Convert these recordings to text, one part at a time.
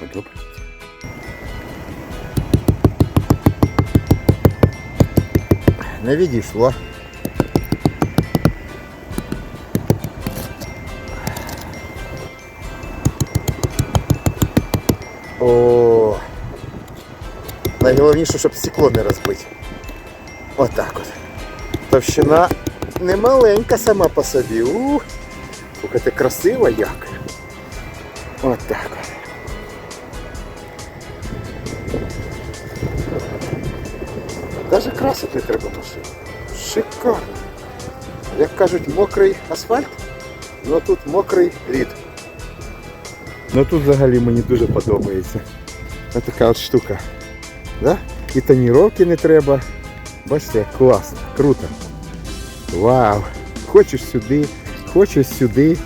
подобається. Не відійшло. О, найголовніше, щоб стекло не розбити. Отак от. Товщина не маленька сама по собі. Ух, слухайте, красиво як. Отак от. Даже красити не треба машину. Шикарно. Як кажуть, мокрий асфальт, ну тут мокрий лід. Ну тут взагалі мені дуже подобається. Ось така от штука. Да? І тоніровки не треба. Бачите, як класно, круто. Вау! Хочеш сюди, хочеш сюди.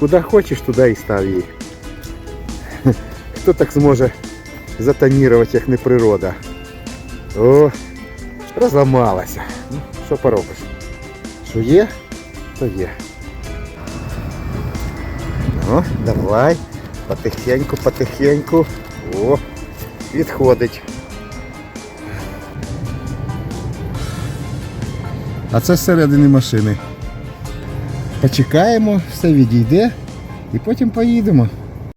Куди хочеш, туди і став її. Хто так зможе затонірувати, як не природа? О, розламалася. Ну, що поробиш? Що є, то є. Ну, давай. Потихеньку, потихеньку. О, відходить. А це зсередини машини. Почекаємо, все відійде і потім поїдемо.